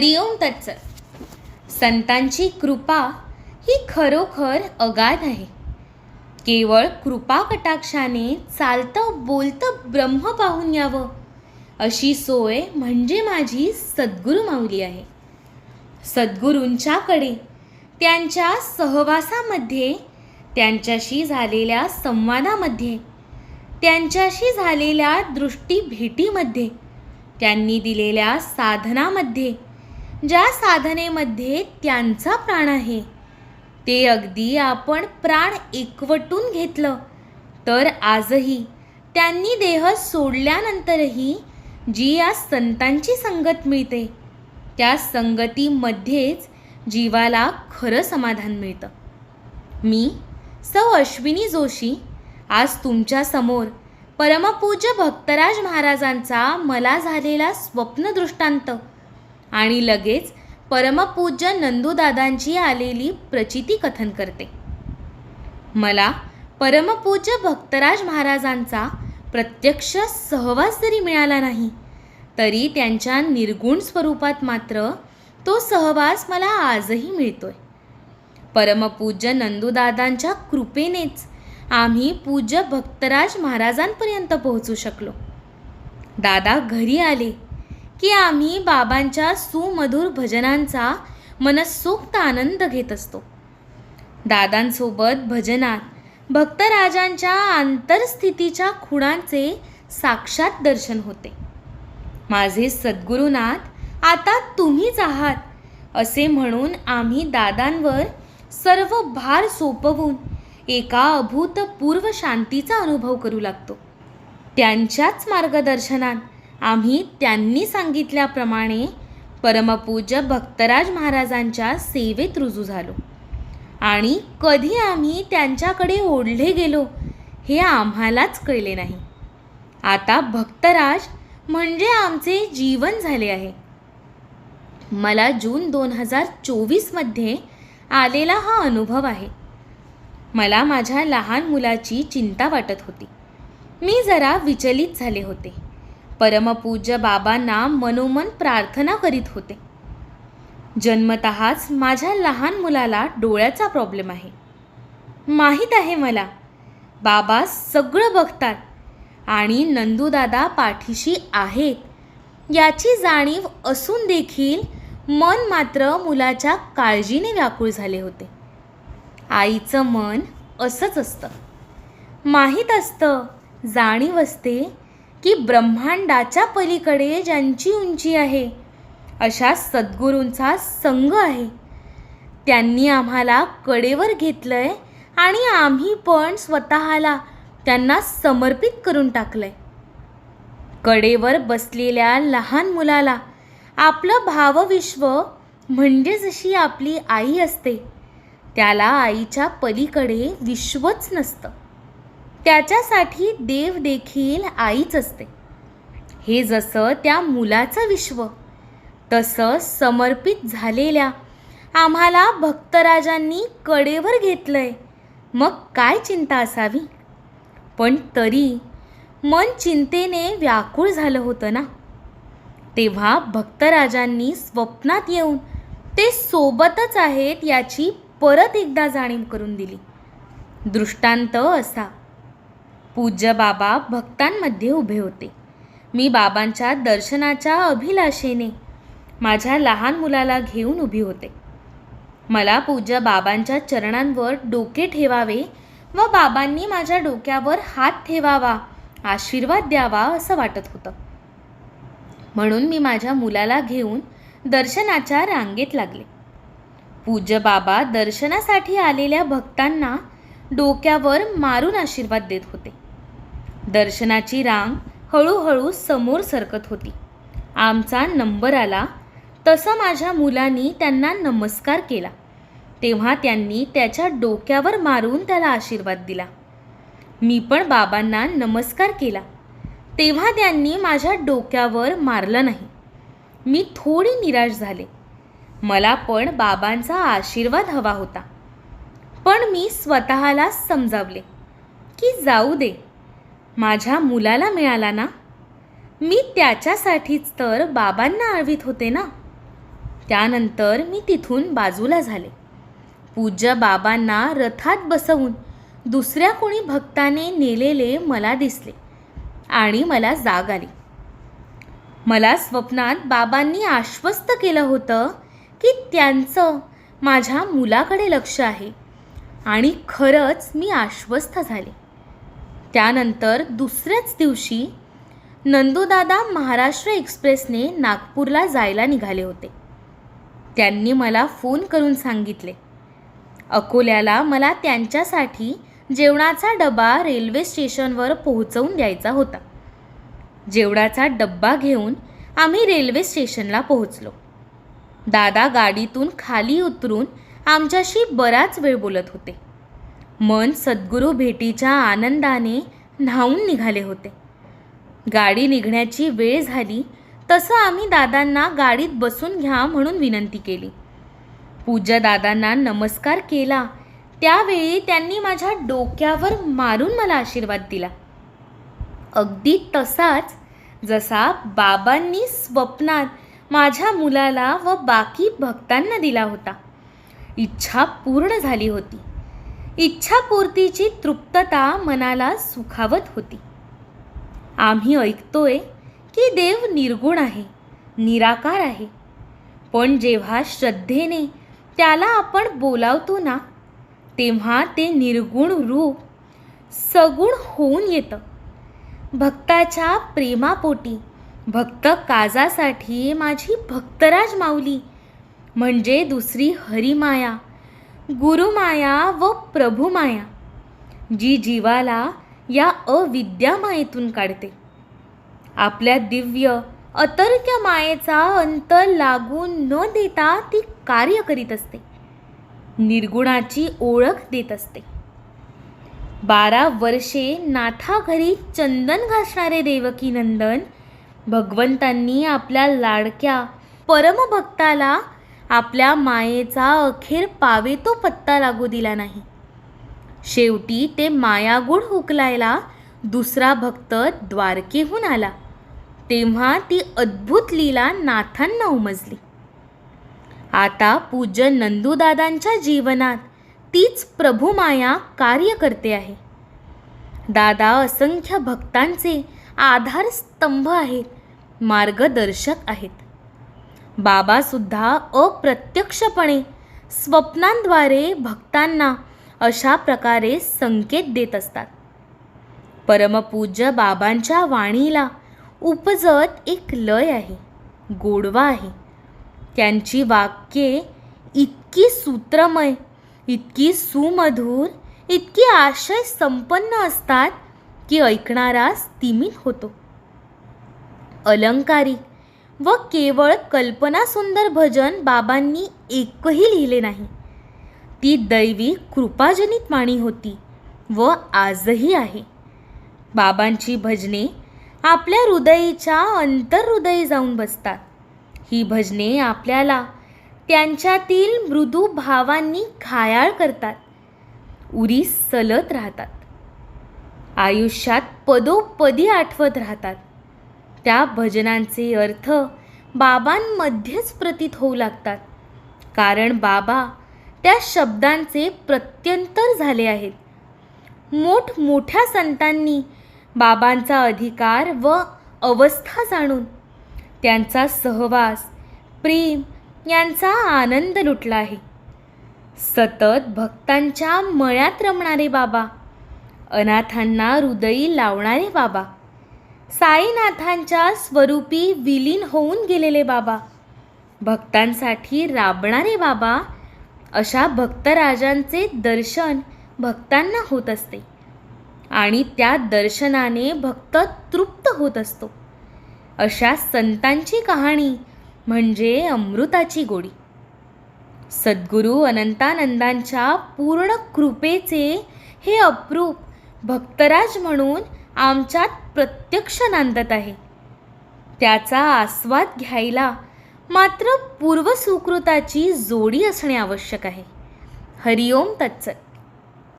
हरिओम तत्सत संतांची कृपा ही खरोखर अगाध आहे. केवळ कृपा कटाक्षाने चालतं बोलतं ब्रह्म पाहून यावं अशी सोय म्हणजे माझी सद्गुरू माऊली आहे. सद्गुरूंच्याकडे त्यांच्या सहवासामध्ये त्यांच्याशी झालेल्या संवादामध्ये त्यांच्याशी झालेल्या दृष्टी भेटीमध्ये त्यांनी दिलेल्या साधनामध्ये ज्या साधनेमध्ये त्यांचा प्राण आहे. ते अगदी आपण प्राण एकवटून घेतलं तर आजही त्यांनी देह सोडल्यानंतरही जी या संतांची संगत मिळते त्या संगतीमध्येच जीवाला खरं समाधान मिळतं. मी सौ अश्विनी जोशी आज तुमच्यासमोर परमपूज्य भक्तराज महाराजांचा मला झालेला स्वप्न दृष्टांत आणि लगेच परमपूज्य नंदूदादांची आलेली प्रचिती कथन करते. मला परमपूज्य भक्तराज महाराजांचा प्रत्यक्ष सहवास जरी मिळाला नाही तरी त्यांच्या निर्गुण स्वरूपात मात्र तो सहवास मला आजही मिळतोय. परमपूज्य नंदूदादांच्या कृपेनेच आम्ही पूज्य भक्तराज महाराजांपर्यंत पोहोचू शकलो. दादा घरी आले. की आम्ही बाबांच्या सुमधुर भजनांचा मनसोक्त आनंद घेत असतो. दादांसोबत भजनात भक्तराजांच्या आंतरस्थितीच्या खुणांचे साक्षात दर्शन होते. माझे सद्गुरुनाथ आता तुम्हीच आहात असे म्हणून आम्ही दादांवर सर्व भार सोपवून एका अभूतपूर्व शांतीचा अनुभव करू लागतो. त्यांच्याच मार्गदर्शनात आम्ही त्यांनी सांगितल्याप्रमाणे परमपूज्य भक्तराज महाराजांच्या सेवेत रुजू झालो. आणि कधी आम्ही त्यांच्याकडे ओढले गेलो हे आम्हालाच कळले नाही. आता भक्तराज म्हणजे आमचे जीवन झाले आहे. मला जून दोन हजार चोवीसमध्ये आलेला हा अनुभव आहे. मला माझ्या लहान मुलाची चिंता वाटत होती. मी जरा विचलित झाले होते. परमपूज्य बाबांना मनोमन प्रार्थना करीत होते. जन्मतःच माझ्या लहान मुलाला डोळ्याचा प्रॉब्लेम आहे. माहीत आहे मला बाबा सगळं बघतात आणि नंदूदादा पाठीशी आहेत. याची जाणीव असून देखील मन मात्र मुलाच्या काळजीने व्याकुळ झाले होते. आईचं मन असंच असतं. माहीत असतं जाणीव असते की ब्रह्मांडाच्या पलीकडे ज्यांची उंची आहे अशा सद्गुरूंचा संघ आहे. त्यांनी आम्हाला कडेवर घेतलंय आणि आम्ही पण स्वतःला त्यांना समर्पित करून टाकलंय. कडेवर बसलेल्या लहान मुलाला आपलं भावविश्व म्हणजे जशी आपली आई असते त्याला आईच्या पलीकडे विश्वच नसतं. त्याच्यासाठी देव देखील आईच असते. हे जसं त्या मुलाचं विश्व तसं समर्पित झालेल्या आम्हाला भक्तराजांनी कडेवर घेतलंय. मग काय चिंता असावी? पण तरी मन चिंतेने व्याकुळ झालं होतं ना? तेव्हा भक्तराजांनी स्वप्नात येऊन ते सोबतच आहेत याची परत एकदा जाणीव करून दिली. दृष्टांत असा. पूज्य बाबा भक्तांमध्ये उभे होते. मी बाबांच्या दर्शनाच्या अभिलाषेने माझ्या लहान मुलाला घेऊन उभी होते. मला पूज्य बाबांच्या चरणांवर डोके ठेवावे व बाबांनी माझ्या डोक्यावर हात ठेवावा आशीर्वाद द्यावा असं वाटत होतं. म्हणून मी माझ्या मुलाला घेऊन दर्शनाच्या रांगेत लागले. पूज्य बाबा दर्शनासाठी आलेल्या भक्तांना डोक्यावर मारून आशीर्वाद देत होते. दर्शनाची रांग हळूहळू समोर सरकत होती. आमचा नंबर आला. तसं माझ्या मुलांनी त्यांना नमस्कार केला. तेव्हा त्यांनी त्याच्या डोक्यावर मारून त्याला आशीर्वाद दिला. मी पण बाबांना नमस्कार केला. तेव्हा त्यांनी माझ्या डोक्यावर मारलं नाही. मी थोडी निराश झाले. मला पण बाबांचा आशीर्वाद हवा होता. पण मी स्वतःला समजावले की जाऊ दे. माझ्या मुलाला मिळाला ना? मी त्याच्यासाठीच तर बाबांना आळवीत होते ना? त्यानंतर मी तिथून बाजूला झाले. पूज्य बाबांना रथात बसवून दुसऱ्या कोणी भक्ताने नेलेले मला दिसले आणि मला जाग आली. मला स्वप्नात बाबांनी आश्वस्त केलं होतं की त्यांचं माझ्या मुलाकडे लक्ष आहे आणि खरंच मी आश्वस्त झाले. त्यानंतर दुसऱ्याच दिवशी नंदूदादा महाराष्ट्र एक्सप्रेसने नागपूरला जायला निघाले होते. त्यांनी मला फोन करून सांगितले अकोल्याला मला त्यांच्यासाठी जेवणाचा डबा रेल्वे स्टेशनवर पोहोचवून द्यायचा होता. जेवणाचा डब्बा घेऊन आम्ही रेल्वे स्टेशनला पोहोचलो. दादा गाडीतून खाली उतरून आमच्याशी बराच वेळ बोलत होते. मन सद्गुरू भेटीच्या आनंदाने न्हावून निघाले होते. गाडी निघण्याची वेळ झाली तसं आम्ही दादांना गाडीत बसून घ्या म्हणून विनंती केली. पूजा दादांना नमस्कार केला. त्यावेळी त्यांनी माझ्या डोक्यावर मारून मला आशीर्वाद दिला. अगदी तसाच जसा बाबांनी स्वप्नात माझ्या मुलाला व बाकी भक्तांना दिला होता. इच्छा पूर्ण झाली होती. इच्छापूर्तीची तृप्तता मनाला सुखावत होती. आम्ही ऐकतोय की देव निर्गुण आहे निराकार आहे. पण जेव्हा श्रद्धेने त्याला आपण बोलावतो ना तेव्हा ते निर्गुण रूप सगुण होऊन येतं. भक्ताच्या प्रेमापोटी भक्त काजासाठी माझी भक्तराज माऊली म्हणजे दुसरी हरिमाया गुरुमाया व प्रभुमाया जी जीवाला या अविद्या मायेतून काढते. आपल्या दिव्य अतर्क्य मायेचा अंत लागून न देता ती कार्य करीत असते. निर्गुणाची ओळख देत असते. बारा वर्षे नाथा घरी चंदन घासणारे देवकी नंदन भगवंतांनी आपल्या लाडक्या परमभक्ताला आपल्या मायेचा अखेर पावे तो पत्ता लागू दिला नाही. शेवटी ते मायागुण हुकलायला दुसरा भक्त द्वारकेहून आला. तेव्हा ती अद्भुत लीला नाथांना उमजली. आता पूज्य नंदूदादांच्या जीवनात तीच प्रभुमाया कार्य करते आहे. दादा असंख्य भक्तांचे आधारस्तंभ आहेत मार्गदर्शक आहेत. बाबासुद्धा अप्रत्यक्षपणे स्वप्नांद्वारे भक्तांना अशा प्रकारे संकेत देत असतात. परमपूज्य बाबांच्या वाणीला उपजत एक लय आहे गोडवा आहे. त्यांची वाक्ये इतकी सूत्रमय इतकी सुमधुर इतकी आशय संपन्न असतात की ऐकणारा स्तिमित होतो. अलंकारिक व केवळ कल्पनासुंदर भजन बाबांनी एकही लिहिले नाही. ती दैवी कृपाजनित वाणी होती व आजही आहे. बाबांची भजने आपल्या हृदयीच्या अंतरहृदयी जाऊन बसतात. ही भजने आपल्याला त्यांच्यातील मृदू भावांनी घायाळ करतात. उरी सलत राहतात. आयुष्यात पदोपदी आठवत राहतात. त्या भजनांचे अर्थ बाबांमध्येच प्रतीत होऊ लागतात. कारण बाबा त्या शब्दांचे प्रत्यंतर झाले आहेत. मोठमोठ्या संतांनी बाबांचा अधिकार व अवस्था जाणून त्यांचा सहवास प्रेम यांचा आनंद लुटला आहे. सतत भक्तांच्या मळ्यात रमणारे बाबा अनाथांना हृदयी लावणारे बाबा साईनाथांच्या स्वरूपी विलीन होऊन गेलेले बाबा. भक्तांसाठी राबणारे बाबा. अशा भक्तराजांचे दर्शन भक्तांना होत असते. आणि त्या दर्शनाने भक्त तृप्त होत असतो. अशा संतांची कहाणी म्हणजे अमृताची गोडी. सद्गुरू अनंतानंदांच्या पूर्ण कृपेचे हे अप्रूप भक्तराज म्हणून आमच्यात प्रत्यक्ष नांदत आहे. त्याचा आस्वाद घ्यायला मात्र पूर्वसुकृताची जोडी असणे आवश्यक आहे. हरिओम तत्सत.